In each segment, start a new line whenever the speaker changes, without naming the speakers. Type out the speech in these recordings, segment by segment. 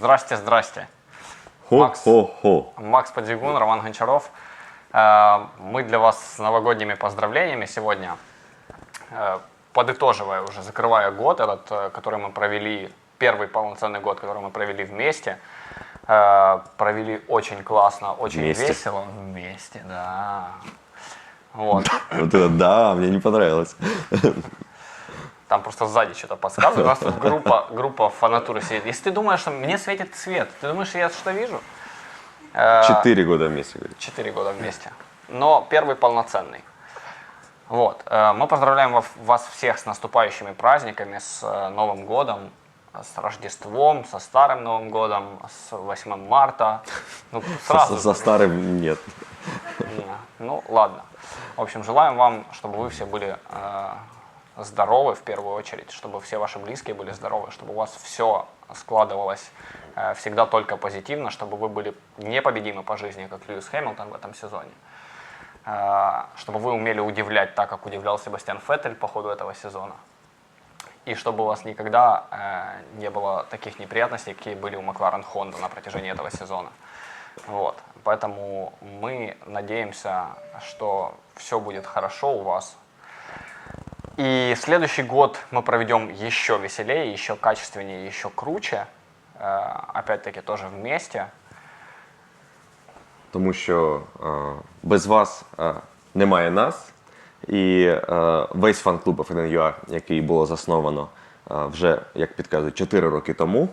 Здрасте, здрасте. Макс.
Хо-хо-хо.
Макс Подзигун, Роман Гончаров. Э, Мы для вас с новогодними поздравлениями сегодня. Э, Подытоживая уже, закрывая год этот, э, который мы провели, первый полноценный год, который мы провели вместе. Провели очень классно, очень
Вместе.
весело. Вместе, да. Вот.
Вот это да, мне не понравилось.
Там просто сзади что-то подсказывает. У нас тут группа, группа фанатуры сидит. Если ты думаешь, что мне светит свет, ты думаешь, я что вижу? Э,
Четыре года вместе. говорит.
Четыре года вместе. Но первый полноценный. Вот. э, Мы поздравляем ва- вас всех с наступающими праздниками, с э, Новым годом, с Рождеством, со Старым Новым годом, с 8 марта. Ну, сразу.
Со, со старым нет.
Не, Ну, ладно. В общем, желаем вам, чтобы вы все были э, здоровы в первую очередь, чтобы все ваши близкие были здоровы, чтобы у вас все складывалось э, всегда только позитивно, чтобы вы были непобедимы по жизни, как Льюис Хэмилтон в этом сезоне. Э, чтобы вы умели удивлять так, как удивлял Себастьян Феттель по ходу этого сезона. И чтобы у вас никогда э, не было таких неприятностей, какие были у Макларен Хонда на протяжении этого сезона. Вот. Поэтому мы надеемся, что все будет хорошо у вас. И следующий год мы проведем еще веселее, еще качественнее, еще круче. Э, Опять-таки тоже вместе.
Тому що е, без вас е, немає нас. І е, весь фан-клуб FNUA, який було засновано е, вже, як підказують, 4 роки тому. е,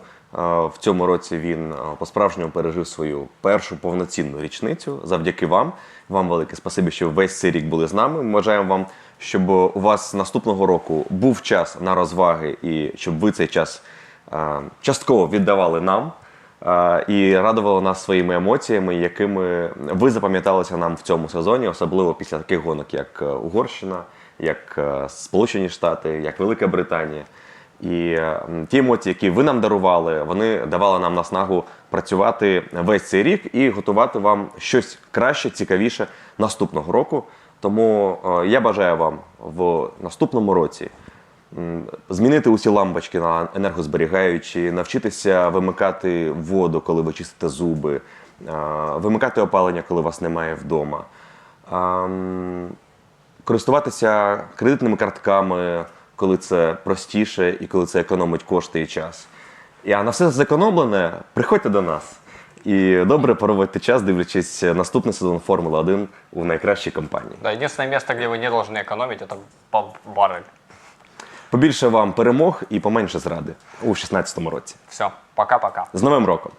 В цьому році він е, по-справжньому пережив свою першу повноцінну річницю. Завдяки вам. Вам велике спасибі, що весь цей рік були з нами. Ми бажаємо вам, щоб у вас наступного року був час на розваги і щоб ви цей час е, частково віддавали нам. Е, і радувало нас своїми емоціями, якими ви запам'яталися нам в цьому сезоні, особливо після таких гонок, як е, Угорщина, як е, Сполучені Штати, як Велика Британія. І е, ті емоції, які ви нам дарували, вони давали нам наснагу працювати весь цей рік і готувати вам щось краще, цікавіше наступного року. Тому е, я бажаю вам в наступному році змінити усі лампочки на енергозберігаючі, навчитися вимикати воду, коли ви чистите зуби, е, вимикати опалення, коли вас немає вдома, користуватися кредитними картками, коли це простіше і коли це економить кошти і час. І, а на все зекономлене, приходьте до нас. І добре проводьте час, дивлячись наступний сезон Формули 1 у найкращій компанії.
Да, единственное место, где вы не должны экономить, это по баррель.
Побільше вам перемог і поменше зради у 2016 році.
Все, пока-пока.
З Новим роком!